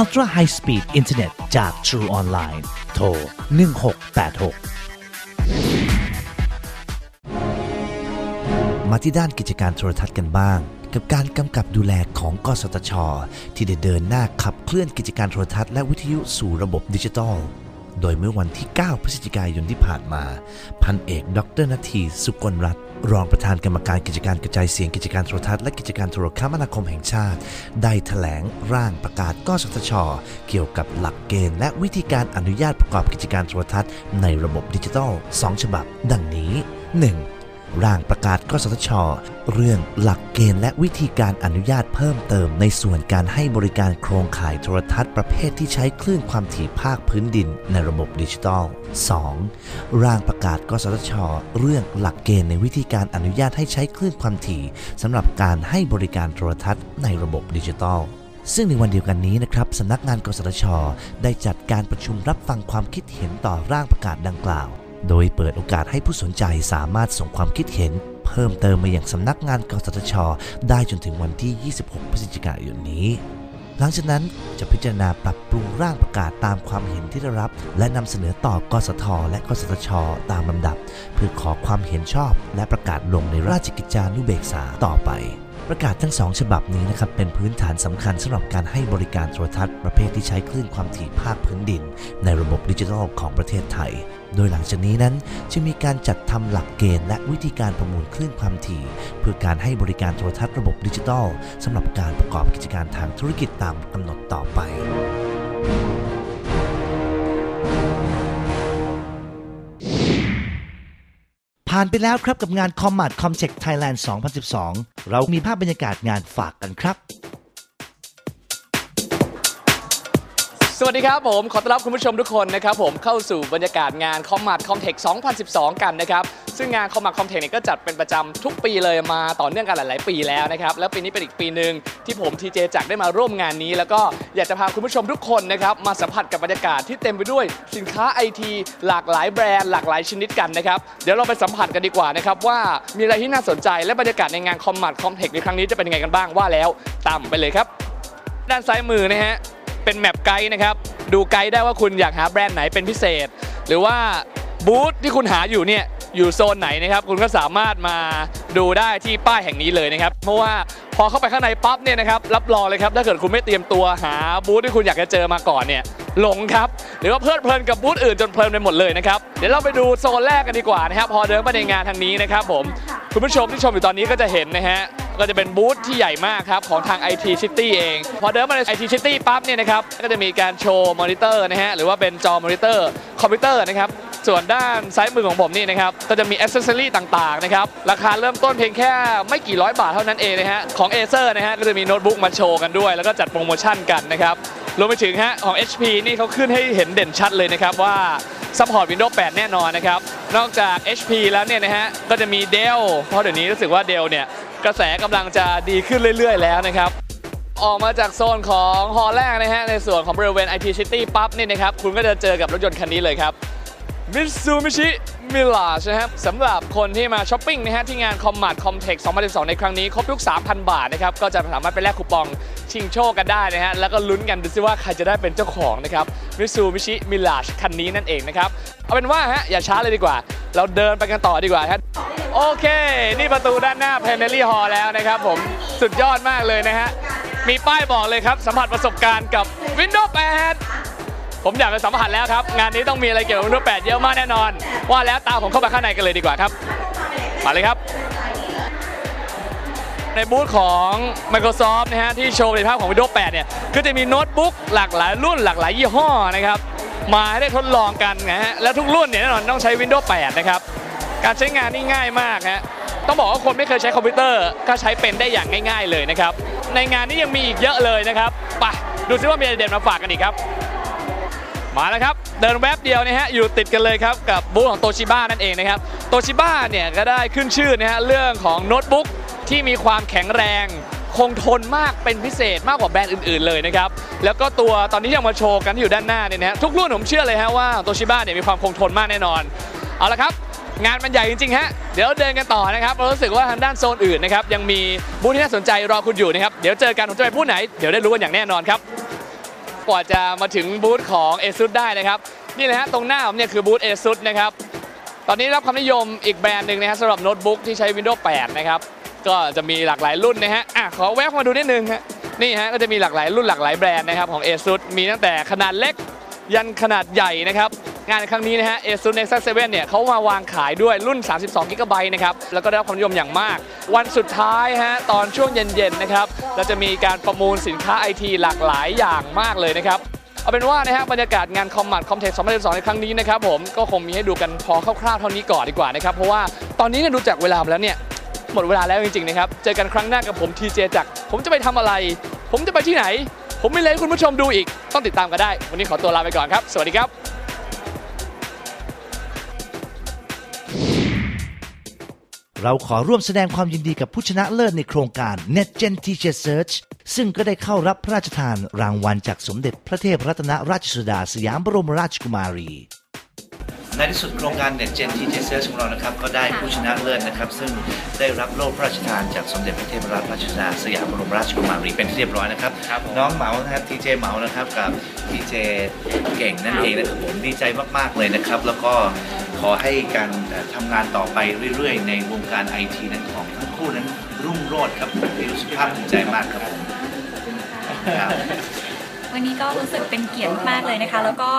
Ultra High Speed Internet จาก True Online โทร 1686 มาที่ด้านกิจการโทรทัศน์กันบ้าง กับการกำกับดูแลของกสทช ที่ได้เดินหน้าขับเคลื่อนกิจการโทรทัศน์และวิทยุสู่ระบบดิจิทัลโดยเมื่อวันที่ 9 พฤศจิกายนที่ผ่านมา พันเอก ดรนาที สุกลรัตน์ รองประธานกรรมการกิจการกระจายเสียงกิจการโทรทัศน์และกิจการโทรคมนาคมแห่งชาติ ได้ถแถลงร่างประกาศกสทช เกี่ยวกับหลักเกณฑ์และวิธีการอนุญาตประกอบกิจการโทรทัศน์ในระบบดิจิทัล 2 ฉบับ ดังนี้ 1. ร่างประกาศกสทช เรื่องหลักเกณฑ์และวิธีการอนุญาตเพิ่มเติม ในส่วนการให้บริการโครงข่ายโทรทัศน์ประเภทที่ใช้คลื่นความถี่ภาคพื้นดินในระบบดิจิทัล 2. ร่างประกาศกสทช เรื่องหลักเกณฑ์ในวิธีการอนุญาตให้ใช้คลื่นความถี่สำหรับการให้บริการโทรทัศน์ในระบบดิจิทัลซึ่งในวันเดียวกันนี้นะครับสำนักงานกสทช ได้จัดการประชุมรับฟังความคิดเห็นต่อร่างประกาศดังกล่าว โดยเปิดโอกาสให้ผู้สนใจสามารถส่งความคิดเห็น เพิ่มเติมมาอย่างสำนักงานกสทช ได้จนถึงวันที่ 26 พฤศจิกายนนี้ หลังจากนั้นจะพิจารณาปรับปรุงร่างประกาศตามความเห็นที่ได้รับ และนำเสนอต่อกสท และกสทช ตามลำดับ เพื่อขอความเห็นชอบ และประกาศลงในราชกิจจานุเบกษาต่อไป ประกาศทั้งสองฉบับนี้นะครับเป็นพื้นฐานสำคัญสำหรับการให้บริการโทรทัศน์ประเภทที่ใช้คลื่นความถี่ภาคพื้นดิน ในระบบดิจิทัลของประเทศไทย โดยหลังจากนี้นั้นจะมีการจัดทำหลักเกณฑ์และวิธีการประมูลคลื่นความถี่ เพื่อการให้บริการโทรทัศน์ระบบดิจิทัลสำหรับการประกอบกิจการทางธุรกิจตามกำหนดต่อไป ผ่านไปแล้วครับกับงาน Commat Comtech Thailand 2012 เรามีภาพบรรยากาศงานฝากกันครับ สวัสดีครับผม ขอต้อนรับคุณผู้ชมทุกคนนะครับผมเข้าสู่บรรยากาศงาน c o m m a t Comtech 2012 กันนะครับ ซึ่งงาน c o m m a t Comtech เนี่ยก็จัดเป็นประจำทุกปีเลยมาต่อเนื่องกันหลาย ๆ ปีแล้วนะครับ แล้วปีนี้เป็นอีกปีหนึ่งที่ผมทีเจจักรได้มาร่วมงานนี้ แล้วก็อยากจะพาคุณผู้ชมทุกคนนะครับมาสัมผัสกับบรรยากาศที่เต็มไปด้วยสินค้าไอทีหลากหลายแบรนด์หลากหลายชนิดกันนะครับเดี๋ยวเราไปสัมผัสกันดีกว่านะครับว่ามีอะไรที่น่าสนใจและบรรยากาศในงาน c o m m a t Comtech ในครั้งนี้จะเป็นยังไงกันบ้างว่าแล้วตามไปเลยครับ ด้านซ้ายมือนะฮะ เป็นแมปไกด์นะครับ ดูไกด์ได้ว่าคุณอยากหาแบรนด์ไหนเป็นพิเศษ หรือว่าบูธที่คุณหาอยู่เนี่ยอยู่โซนไหนนะครับ คุณก็สามารถมาดูได้ที่ป้ายแห่งนี้เลยนะครับ เพราะว่าพอเข้าไปข้างในปั๊บเนี่ยนะครับรับรองเลยครับ ถ้าเกิดคุณไม่เตรียมตัวหาบูธที่คุณอยากจะเจอมาก่อนเนี่ยหลงครับ หรือว่าเพลิดเพลินกับบูธอื่นจนเพลินไปหมดเลยนะครับ เดี๋ยวเราไปดูโซนแรกกันดีกว่านะครับ พอเดินมาในงานทางนี้นะครับผมคุณผู้ชมที่ชมอยู่ตอนนี้ก็จะเห็นนะฮะ ก็จะเป็นบูธที่ใหญ่มากครับ ของทาง IT City เอง พอเดินมาใน IT City ปั๊บเนี่ยนะครับ ก็จะมีการโชว์มอนิเตอร์นะฮะ หรือว่าเป็นจอมอนิเตอร์คอมพิวเตอร์นะครับ ส่วนด้านซ้ายมือของผมนี่นะครับ ก็จะมีอ c เซสซอรี่ต่างๆนะครับ ราคาเริ่มต้นเพียงแค่ไม่กี่ร้อยบาทเท่านั้นเองนะฮะ ของ Acer นะฮะ ก็จะมีโน้ตบุ๊กมาโชว์กันด้วย แล้วก็จัดโปรโมชั่นกันนะครับรวมไปถึงฮะของ HP นี่เขาขึ้นให้เห็นเด่นชัดเลยนะครับว่าซัพพอร์ต Windows 8 แน่นอนนะครับ นอกจาก HP แล้วเนี่ยนะฮะ ก็จะมี Dell เพราะเดี๋ยวนี้รู้สึกว่า Dell เนี่ย กระแสกำลังจะดีขึ้นเรื่อย ๆ แล้วนะครับ ออกมาจากโซนของฮอลแรกนะฮะ ในส่วนของบริเวณ IT City ปั๊บนี่นะครับ คุณก็จะเจอกับรถยนต์คันนี้เลยครับ Mitsubishi Mirage นะครับสำหรับคนที่มาช้อปปิ้งนะฮะที่งาน Commat Comtech 2012 ในครั้งนี้ ครบทุก 3,000 บาทนะครับ ก็จะสามารถไปแลกคูปอง ชิงโชคกันได้นะฮะ แล้วก็ลุ้นกันดูซิว่าใครจะได้เป็นเจ้าของนะครับ Mitsubishi Mirage คันนี้นั่นเองนะครับ เอาเป็นว่าฮะอย่าช้าเลยดีกว่า เราเดินไปกันต่อดีกว่าครับโอเค นี่ประตูด้านหน้า Plenary Hall แล้วนะครับผมสุดยอดมากเลยนะฮะ มีป้ายบอกเลยครับ สัมผัสประสบการณ์กับ Windows 8 ผมอยากจะสัมผัสแล้วครับ งานนี้ต้องมีอะไรเกี่ยวกับ Windows 8 เยอะมากแน่นอน ว่าแล้วตามผมเข้าไปข้างในกันเลยดีกว่าครับมาเลยครับ ในบูธของ Microsoft นะฮะที่โชว์ประสิทธิภาพของ Windows 8 เนี่ย ก็จะมีโน้ตบุ๊กหลากหลายรุ่นหลากหลายยี่ห้อนะครับ มาให้ได้ทดลองกันนะฮะ และทุกรุ่นเนี่ยแน่นอนต้องใช้ Windows 8 นะครับ การใช้งานนี่ง่ายมากฮะ ต้องบอกว่าคนไม่เคยใช้คอมพิวเตอร์ ก็ใช้เป็นได้อย่างง่าย ๆ เลยนะครับ ในงานนี้ยังมีอีกเยอะเลยนะครับ ไปดูซิว่ามีอะไรเด่นมาฝากกันอีกครับ มาแล้วครับ เดินแวบเดียวนะฮะ อยู่ติดกันเลยครับกับบูธของโตชิบ้านั่นเองนะครับ โตชิบ้าเนี่ยก็ได้ขึ้นชื่อนะฮะเรื่องของโน้ตบุ๊ก ที่มีความแข็งแรงคงทนมากเป็นพิเศษมากกว่าแบรนด์อื่นๆเลยนะครับ แล้วก็ตัวตอนนี้ยังมาโชว์กันที่อยู่ด้านหน้าเนี่ยนะฮะทุกรุ่นผมเชื่อเลยฮะว่าโตชิบ้าเนี่ยมีความคงทนมากแน่นอน เอาละครับ งานมันใหญ่จริงๆฮะเดี๋ยวเดินกันต่อนะครับเรารู้สึกว่าทางด้านโซนอื่นนะครับยังมีบูธที่น่าสนใจรอคุณอยู่นะครับเดี๋ยวเจอกันผมจะไปบูธไหนเดี๋ยวได้รู้กันอย่างแน่นอนครับกว่าจะมาถึงบูธของ ASUS ได้นะครับนี่เลยฮะตรงหน้าผมเนี่ยคือบูธ ASUS นะครับตอนนี้รับความนิยมอีกแบรนด์หนึ่งนะฮะสำหรับโน้ตบุ๊กที่ใช้ Windows 8 นะครับ ก็จะมีหลากหลายรุ่นนะฮะอะขอแวะมาดูนิดนึงฮะนี่ฮะก็จะมีหลากหลายรุ่นหลากหลายแบรนด์นะครับของ ASUS มีตั้งแต่ขนาดเล็กยันขนาดใหญ่นะครับงานในครั้งนี้นะฮะ ASUS Nexus 7 เนี่ยเขามาวางขายด้วยรุ่น 32 g b นะครับ แล้วก็ได้รับความนิยมอย่างมาก วันสุดท้ายฮะตอนช่วงเย็น ๆ นะครับ เราจะมีการประมูลสินค้าไอทีหลากหลายอย่างมากเลยนะครับ เอาเป็นว่านะฮะบรรยากาศงานคอมมัดคอมเทค2012ในครั้งนี้นะครับผมก็คงมีให้ดูกันพอคร่าวๆเท่านี้ก่อนดีกว่านะครับ เพราะว่าตอนนี้เนี่ยดูจากเวลามาแล้วเนี่ย หมดเวลาแล้วจริงๆนะครับ เจอกันครั้งหน้ากับผมทีเจจากผมจะไปทำอะไร ผมจะไปที่ไหน ผมไม่เลยให้คุณผู้ชมดูอีก ต้องติดตามกันได้ วันนี้ขอตัวลาไปก่อนครับ สวัสดีครับเราขอร่วมแสดงความยินดีกับผู้ชนะเลิศในโครงการ NetGen Teacher Search ซึ่งก็ได้เข้ารับพระราชทานรางวัลจากสมเด็จพระเทพรัตนราชสุดาสยามบรมราชกุมารี ในที่สุดโครงการ NetGen Teacher Search ของเรานะครับก็ได้ผู้ชนะเลิศนะครับ ซึ่งได้รับโล่พระราชทานจากสมเด็จพระเทพรัตนราชสุดาสยามบรมราชกุมารีเป็นที่เรียบร้อยนะครับครับผมน้องเหมานะครับทีเจเหมานะครับกับทีเจเก่งนั่นเองนะครับผมดีใจมากๆเลยนะครับ แล้วก็ขอให้การเอ่อทำงานต่อไปเรื่อยๆ ในวงการไอทีนั้นของทั้งคู่นั้นรุ่งโรจน์ครับผมรู้สึกภาคภูมิใจมากครับผมครับวันนี้ก็รู้สึกเป็นเกียรติมากเลยนะคะ แล้วก็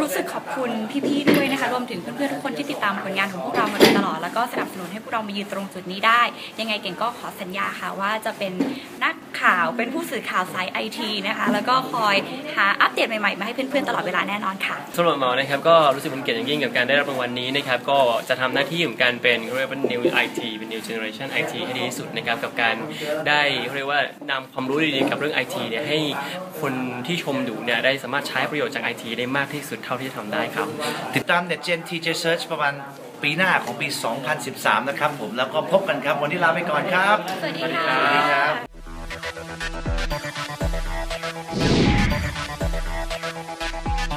รู้สึกขอบคุณพี่ๆด้วยนะคะรวมถึงเพื่อนๆทุกคนที่ติดตามผลงานของพวกเรามาโดยตลอด แล้วก็สนับสนุนให้พวกเรามายืนตรงจุดนี้ได้ ยังไงเก่งก็ขอสัญญาค่ะว่าจะเป็นนัก ข่าว เป็นผู้สื่อข่าวสายไอทีนะคะแล้วก็คอยหาอัปเดตใหม่ๆมาให้เพื่อนๆตลอดเวลาแน่นอนค่ะสำหรับหมอนะครับก็รู้สึกเป็นเกียรติอย่างยิ่งกับการได้รับรางวัลนี้นะครับก็จะทำหน้าที่ของการเป็นเรียกว่า new IT เป็น new generation IT ให้ดีที่สุดนะครับกับการได้เรียกว่านำความรู้ดีๆกับเรื่อง IT เนี่ยให้คนที่ชมดูเนี่ยได้สามารถใช้ประโยชน์จาก IT ได้มากที่สุดเท่าที่จะทำได้ครับ ติดตาม NetGen Teacher Search ประมาณปีหน้าของปี 2013 นะครับผม แล้วก็พบกันครับ วันนี้ลาไปก่อนครับ สวัสดีค่ะ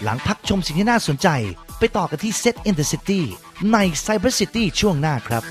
หลังพักชมสิ่งที่น่าสนใจ ไปต่อกันที่ Set in the City ใน Cyber City ช่วงหน้าครับ